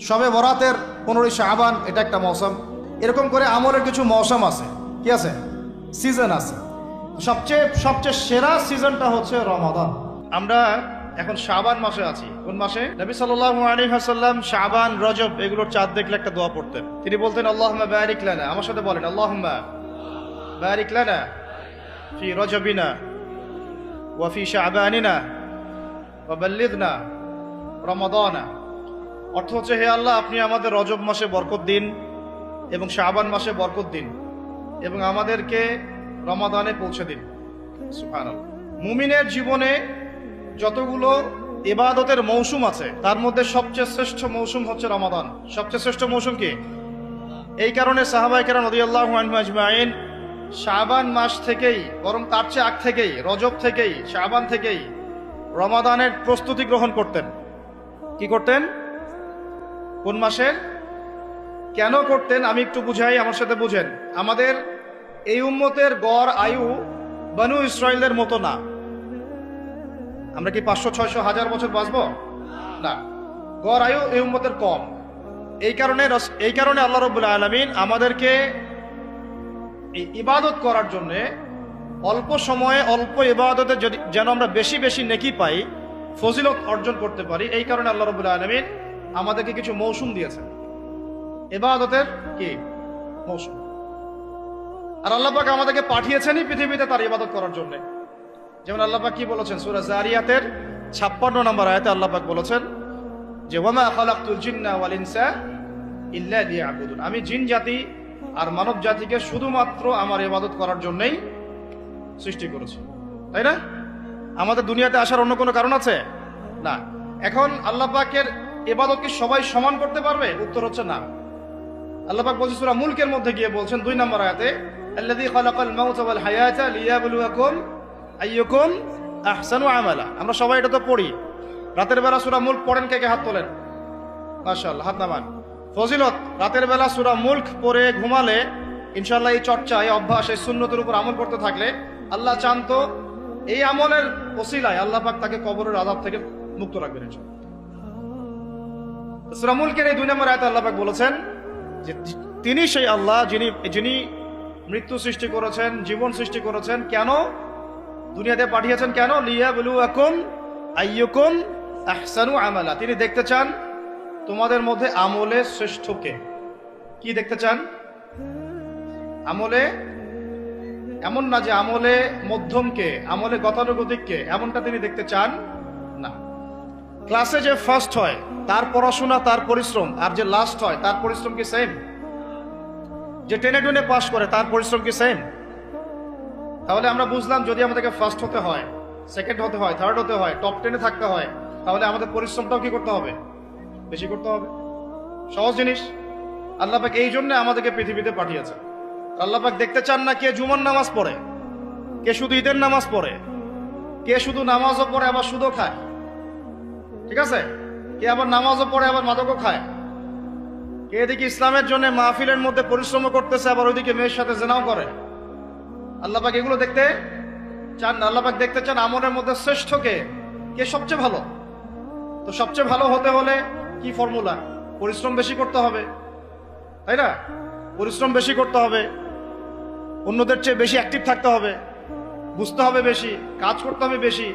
সবে বরাতের পনেরোই শাহবান এটা একটা মৌসুম। এরকম করে আমলের কিছু মৌসুম আছে। কি আছে? সিজন আছে। সবচেয়ে সবচেয়ে সেরা সিজনটা হচ্ছে রমাদান। আমরা এখন শাবান মাসে আছি। কোন মাসে? নবী সাল্লাল্লাহু শাবান, রজব এগুলোর চাঁদ দেখলে একটা দোয়া পড়তেন। তিনি বলতেন, আল্লাহুম্মা বারিক আমার সাথে বলেন, আল্লাহুম্মা বারিক ফি রজবিনা ওয়া ফি শাবানিনা ওয়া বাল্লিগনা রমাদানা। অর্থ হচ্ছে, হে আল্লাহ, আপনি আমাদের রজব মাসে বরকত দিন এবং শাবান মাসে বরকত দিন এবং আমাদেরকে রমাদানে পৌঁছে দিন। মুমিনের জীবনে যতগুলো এবাদতের মৌসুম আছে, তার মধ্যে সবচেয়ে শ্রেষ্ঠ মৌসুম হচ্ছে রমাদান। সবচেয়ে শ্রেষ্ঠ মৌসুম কি? এই কারণে সাহাবাই কেরাম রদিয়াল্লাহু শাবান মাস থেকেই, বরং তার চেয়ে আগ থেকেই, রজব থেকেই, শাবান থেকেই রমাদানের প্রস্তুতি গ্রহণ করতেন। কি করতেন? কোন মাসের? কেন করতেন? আমি একটু বুঝাই, আমার সাথে বুঝেন। আমাদের এই উম্মতের গড় আয়ু বানু ইসরায়েলের মতো না। আমরা কি পাঁচশো, ছয়শো, হাজার বছর বাঁচবো? না। গড় আয়ু এই উম্মতের কম। এই কারণে এই কারণে আল্লাহ রবুল্লা আলমিন আমাদেরকে এই ইবাদত করার জন্যে অল্প সময়ে অল্প ইবাদতে যদি যেন আমরা বেশি বেশি নেকি পাই, ফজিলত অর্জন করতে পারি, এই কারণে আল্লাহ রবুল্লা আলমিন আমাদেরকে কিছু মৌসুম দিয়েছেন। ইবাদতের কি? মৌসুম। আর আল্লাপাক আমাদেরকে পাঠিয়েছেনই পৃথিবীতে তার ইবাদত করার জন্য। যেমন আল্লাহ পাক কি বলেছেন? সূরা জারিয়াতের 56 নম্বর আয়াতে আল্লাহ পাক বলেছেন যে ওয়ামা খালাকতুল জিন্না আমি জিন জাতি আর মানব জাতিকে শুধুমাত্র আমার ইবাদত করার জন্যই সৃষ্টি করেছি। তাই না? আমাদের দুনিয়াতে আসার অন্য কোনো কারণ আছে? না। এখন আল্লাহ পাকের ইবাদত কি সবাই সমান করতে পারবে? উত্তর হচ্ছে না। আল্লাহ পাক বলছে সূরা মুলকের মধ্যে গিয়ে বলছেন দুই নম্বর আয়াতে, আল্লাযী খালাকাল মাউতা ওয়াল হায়াতা লিয়াবলুয়াকুম আইয়ুকুম আহসানু আমালা। আমরা সবাই এটা তো পড়ি। রাতের বেলা সূরা মুলক পড়েন কে কে? হাত তোলেন। মাশাআল্লাহ, হাত নামান। ফজিলত, রাতের বেলা সূরা মুলক পড়ে ঘুমালে ইনশাআল্লাহ এই চর্চা, এই অভ্যাস, এই সুন্নতের উপর আমল করতে থাকলে আল্লাহ চান তো এই আমলের ওসিলায় আল্লাহ পাক তাকে কবরের আযাব থেকে মুক্ত রাখবেন ইনশাআল্লাহ। সূরা মুলকের এই দুই নম্বর আয়াতে আল্লাহ পাক বলেছেন যে তিনি সেই আল্লাহ যিনি যিনি মৃত্যু সৃষ্টি করেছেন, জীবন সৃষ্টি করেছেন, কেন দুনিয়াতে পাঠিয়েছেন কেন? লিয়া বলু এখন আইয়ুকুম আহসানু আমালা। তিনি দেখতে চান তোমাদের মধ্যে আমলে শ্রেষ্ঠকে কি? দেখতে চান? আমলে? এমন না যে আমলে মধ্যমকে আমলে গতানুগতিককে এমনটা তিনি দেখতে চান। ক্লাসে যে ফার্স্ট হয়, তার পড়াশোনা, তার পরিশ্রম, আর যে লাস্ট হয়, তার পরিশ্রম কি সেম যে টেনে টেনে পাস করে, তার পরিশ্রম কি সেম তাহলে আমরা বুঝলাম যদি আমাদেরকে ফার্স্ট হতে হয় সেকেন্ড হতে হয় থার্ড হতে হয় টপ টেনে থাকতে হয়, তাহলে আমাদের পরিশ্রমটাও কি করতে হবে? বেশি করতে হবে। সহজ জিনিস। আল্লাপাক এই জন্য আমাদেরকে পৃথিবীতে পাঠিয়েছে। আল্লাপাক দেখতে চান না কে জুমার নামাজ পড়ে, কে শুধু ঈদের নামাজ পড়ে, কে শুধু নামাজও পড়ে আবার শুধু খায়। ঠিক আছে? কে আবার নামাজও পড়ে, আবার মাদকও খায়? কে এদিকে ইসলামের জন্য মাহফিলের মধ্যে পরিশ্রম করতেছে, আবার ওইদিকে মেয়ের সাথে জেনাও করে? আল্লাপাক এগুলো দেখতে চান আল্লাপাক দেখতে চান আমলের মধ্যে শ্রেষ্ঠ কে? কে সবচেয়ে ভালো? তো সবচেয়ে ভালো হতে হলে কি ফর্মুলা পরিশ্রম বেশি করতে হবে। তাই না? পরিশ্রম বেশি করতে হবে। অন্যদের চেয়ে বেশি অ্যাক্টিভ থাকতে হবে। বুঝতে হবে বেশি, কাজ করতে হবে বেশি।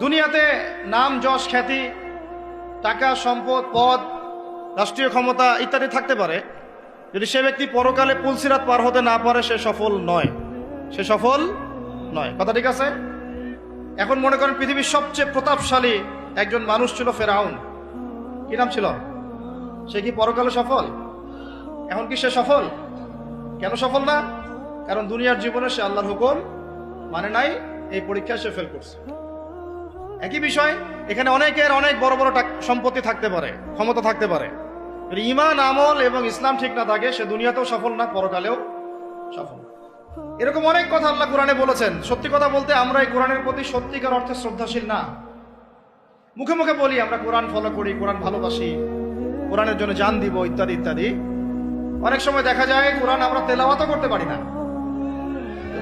দুনিয়াতে নাম, যশ, খ্যাতি, টাকা, সম্পদ, পদ, রাষ্ট্রীয় ক্ষমতা ইত্যাদি থাকতে পারে। যদি সে ব্যক্তি পরকালে পুলসিরাত পার হতে না পারে, সে সফল নয়। সে সফল নয়। কথা ঠিক আছে? এখন মনে করেন পৃথিবীর সবচেয়ে প্রতাপশালী একজন মানুষ ছিল ফেরাউন। কি নাম ছিল? সে কি পরকালে সফল? এখন কি সে সফল? কেন সফল না? কারণ দুনিয়ার জীবনে সে আল্লাহর হুকুম মানে নাই, এই পরীক্ষায় সে ফেল করছে। একই বিষয়, এখানে অনেকের অনেক বড় বড় সম্পত্তি থাকতে পারে, ক্ষমতা থাকতে পারে। ইমান আমল এবং ইসলাম ঠিক না থাকে, সে দুনিয়াতেও সফল না, পরকালেও সফল। এরকম অনেক কথা আল্লাহ কোরআনে বলেছেন। সত্যি কথা বলতে আমরা এই কোরআনের প্রতি সত্যিকার অর্থে শ্রদ্ধাশীল না। মুখে মুখে বলি, আমরা কোরআন ফলো করি, কোরআন ভালোবাসি, কোরআনের জন্য জান দিব, ইত্যাদি ইত্যাদি। অনেক সময় দেখা যায়, কোরআন আমরা তেলাওয়াতও করতে পারি না।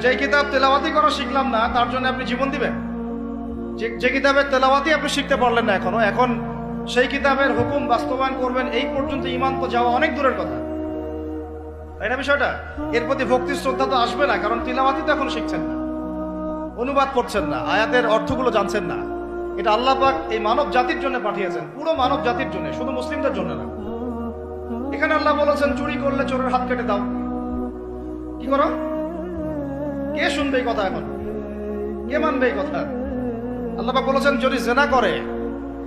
যে কিতাব তেলাওয়াতি করা শিখলাম না, তার জন্য আপনি জীবন দিবেন। যে কিতাবের তেলাওয়াতি আপনি শিখতে পারলেন না এখনও, এখন সেই কিতাবের হুকুম বাস্তবায়ন করবেন, এই পর্যন্ত ইমান তো যাওয়া অনেক দূরের কথা। তাই না বিষয়টা? এর প্রতি ভক্তি শ্রদ্ধা তো আসবে না, কারণ তিলাওয়াতি তো এখন শিখছেন না। অনুবাদ করছেন না, আয়াতের অর্থগুলো জানছেন না। এটা আল্লাহ পাক এই মানব জাতির জন্য পাঠিয়েছেন, পুরো মানব জাতির জন্য, শুধু মুসলিমদের জন্য না। এখানে আল্লাহ বলেছেন, চুরি করলে চোরের হাত কেটে দাও। কি করো? কে শুনবে এই কথা এখন? কে মানবে এই কথা? আল্লাহ বলেছেন, যদি জেনা করে,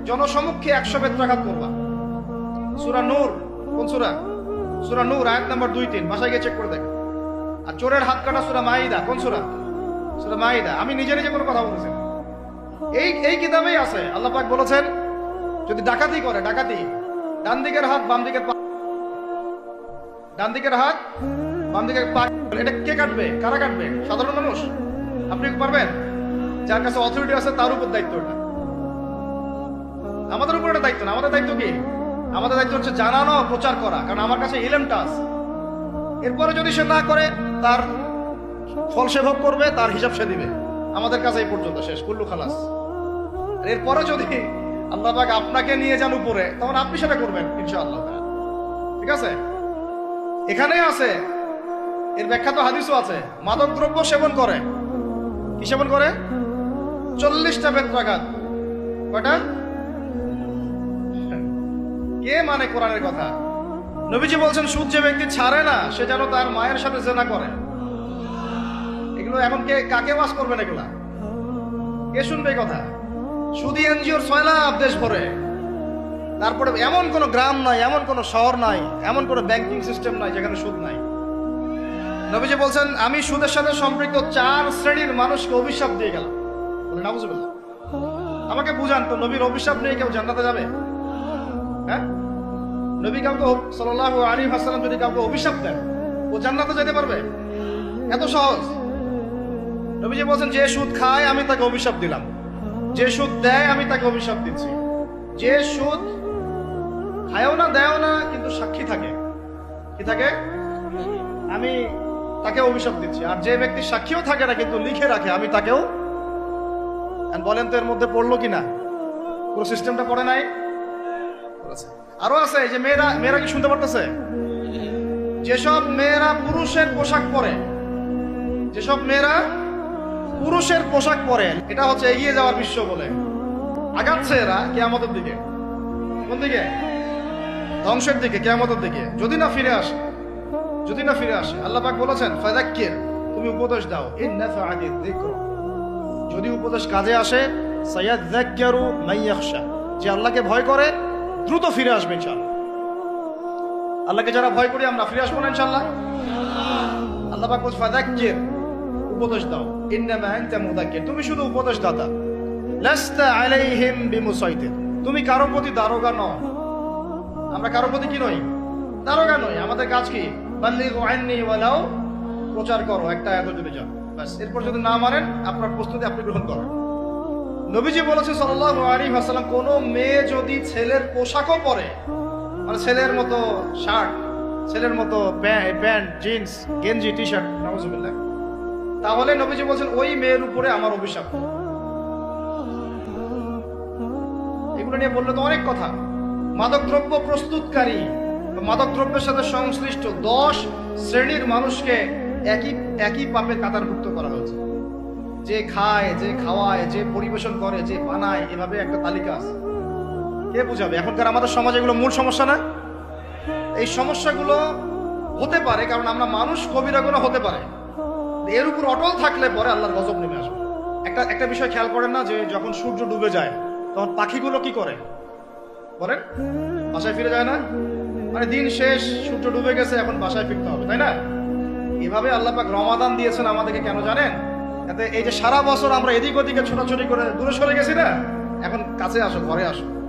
জনসমক্ষে একশো বেত্রাঘাত করবা। সুরা নূর, কোন সুরা? সুরা নূর, আয়াত নাম্বার দুই, তিন। বাসায় গিয়ে চেক করে দেখ। আর চোরের হাত কাটা সুরা মাইদা কোন সুরা? সুরা মাইদা আমি নিজে নিজে কোনো কথা বলেছি। এই এই কিতাবেই আছে। আল্লাহ পাক বলেছেন, যদি ডাকাতি করে, ডাকাতি, ডান দিকের হাত, বাম দিকের পা ডান দিকের হাত, বাম দিকের পা এটা কে কাটবে? কারা কাটবে? সাধারণ মানুষ? আপনি পারবেন? যার কাছে অথরিটি আছে, তার উপর দায়িত্ব এটা। আমাদের উপর এটা দায়িত্ব না। আমাদের দায়িত্ব কি? আমাদের দায়িত্ব হচ্ছে জানানো, প্রচার করা। কারণ আমার কাছে ইলেমটা আছে। এরপরে যদি সে না করে, তার ফল সে ভোগ করবে, তার হিসাব সে দিবে। আমাদের কাছে এই পর্যন্ত শেষ। কুল্লু খালাস। এরপরে যদি আল্লাহ পাক আপনাকে নিয়ে যান উপরে, তখন আপনি সেটা করবেন, ইনশাআল্লাহ। ঠিক আছে? এখানেই আছে, এর ব্যাখ্যা তো হাদিসও আছে। মাদক দ্রব্য সেবন করে। কি সেবন করে? চল্লিশটা বেত্রাঘাত কয়টা? কে মানে কোরআনের কথা? নবীজি বলছেন, সুদ যে ব্যক্তি ছাড়ে না, সে যেন তার মায়ের সাথে জেনা করে। এগুলো এখন কে, কাকে বাস করবেন এগুলা? কে শুনবে কথা? সুদি এনজিওর ছয় লাখ দেশ ভরে। তারপরে এমন কোনো গ্রাম নাই, এমন কোনো শহর নাই, এমন কোনো ব্যাংকিং সিস্টেম নাই যেখানে সুদ নাই। নবীজি বলছেন, আমি সুদের সাথে সম্পৃক্ত চার শ্রেণির মানুষকে অভিশাপ দিয়ে গেলাম। আমাকে বুঝান তো, নবীর অভিশাপ নিয়ে কেউ জান্নাতে যাবে? হ্যাঁ? নবী কাউকে সাল্লাহ আলী হাসালাম যদি কাউকে অভিশাপ দেন, ও জান্নাতে যেতে পারবে? এত সহজ। নবীজি বলছেন, যে সুদ খায়, আমি তাকে অভিশাপ দিলাম। যে সুদ দেয়, আমি তাকে অভিশাপ দিচ্ছি। যে সুদ খায়ও না, দেয়ও না, কিন্তু সাক্ষী থাকে। কি থাকে? আমি তাকে অভিশাপ দিচ্ছি। আর যে ব্যক্তি সাক্ষীও থাকে না, কিন্তু লিখে রাখে, আমি তাকেও বলেন তো এর মধ্যে পড়ল কি না পুরো সিস্টেমটা পড়ে নাই? আরও আছে যে মেয়েরা মেয়েরা কি শুনতে পারতেছে? যেসব মেয়েরা পুরুষের পোশাক পরে, যেসব মেয়েরা পুরুষের পোশাক পরে, এটা হচ্ছে এগিয়ে যাওয়ার বিশ্ব বলে। আগাচ্ছে এরা কেয়ামতের দিকে। কোন দিকে? ধ্বংসের দিকে, কেয়ামতের দিকে। যদি না ফিরে আসে, যদি না ফিরে আসে, আল্লাহ পাক বলেছেন ফাদাক্কির তুমি উপদেশ দাও। ইন্নাফাআতি যিকর। যদি উপদেশ কাজে আসে সায়াযাক্কারু মাইয়াখশা যে আল্লাহকে ভয় করে, দ্রুত ফিরে আসবে ইনশাআল্লাহ। আল্লাহকে যারা ভয় করি, আমরা ফিরে আসব না ইনশাআল্লাহ? আল্লাহ পাক বলছে ফাদাক্কির উপদেশ দাও। ইন্নামা আনতা মুদাক্কির তুমি শুধু উপদেশ দাতা লাস্তা আলাইহিম বিমুসাইতির। তুমি কারও প্রতি দারোগা নও। আমরা কারও প্রতি কি নই? দারোগা নই। আমাদের কাজ কি? বাল্লিগু আন্নি ওয়ালাউ। প্রচার করো। একটা এত যদি যাও। এরপর যদি না মানেন, আপনার প্রস্তুতি আপনি গ্রহণ করেন। নবীজি বলেছে সাল্লাল্লাহু আলাইহি ওয়াসাল্লাম, কোন মেয়ে যদি ছেলের পোশাকও পরে মানে ছেলের মতো শার্ট, ছেলের মতো প্যান্ট, জিন্স, গেঞ্জি টি শার্ট নাউজুবিল্লাহ, তাহলে নবীজি বলছেন, ওই মেয়ের উপরে আমার অভিশাপ। এগুলো নিয়ে বললে তো অনেক কথা। মাদকদ্রব্য প্রস্তুতকারী মাদকদ্রব্যের সাথে সংশ্লিষ্ট দশ শ্রেণির মানুষকে একই একই পাপের কাতারভুক্ত করা হয়েছে। যে খায়, যে খাওয়ায়, যে পরিবেশন করে, যে বানায়, এভাবে একটা তালিকা আছে। কে বুঝাবে? এখনকার আমাদের সমাজে এগুলো মূল সমস্যা না? এই সমস্যাগুলো হতে পারে, কারণ আমরা মানুষ কবিরাগুলো হতে পারে। এর উপর অটল থাকলে পরে আল্লাহর গজব নেমে আসবে। একটা একটা বিষয় খেয়াল করেন না যে যখন সূর্য ডুবে যায়, তখন পাখিগুলো কি করে? বলেন। বাসায় ফিরে যায় না? মানে দিন শেষ, সূর্য ডুবে গেছে, এখন বাসায় ফিরতে হবে, তাই না? এভাবে আল্লাহ পাক রমাদান দিয়েছেন আমাদেরকে, কেন জানেন? এতে এই যে সারা বছর আমরা এদিক ওদিকে ছোটাছুটি করে দূরে সরে গেছি না? এখন কাছে আসো, ঘরে আসো।